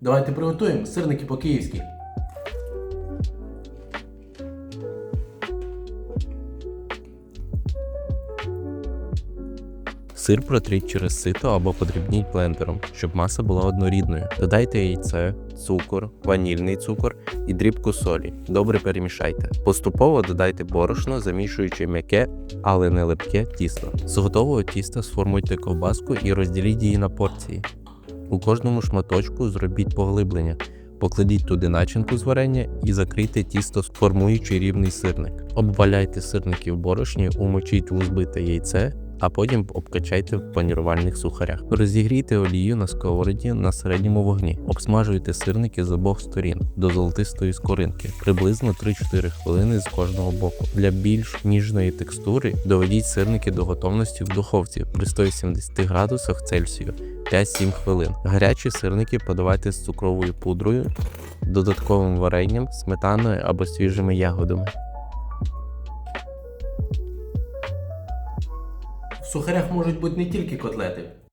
Давайте приготуємо сирники по-київськи. Сир протріть через сито або подрібніть блендером, щоб маса була однорідною. Додайте яйце, цукор, ванільний цукор і дрібку солі. Добре перемішайте. Поступово додайте борошно, замішуючи м'яке, але не липке тісто. З готового тіста сформуйте ковбаску і розділіть її на порції. У кожному шматочку зробіть поглиблення. Покладіть туди начинку з варення і закрийте тісто, сформуючи рівний сирник. Обваляйте сирники в борошні, умочіть у збите яйце, а потім обкачайте в панірувальних сухарях. Розігрійте олію на сковороді на середньому вогні. Обсмажуйте сирники з обох сторін до золотистої скоринки, приблизно 3-4 хвилини з кожного боку. Для більш ніжної текстури доведіть сирники до готовності в духовці при 180 градусах Цельсію 5-7 хвилин. Гарячі сирники подавайте з цукровою пудрою, додатковим варенням, сметаною або свіжими ягодами. В сухарях можуть бути не тільки котлети,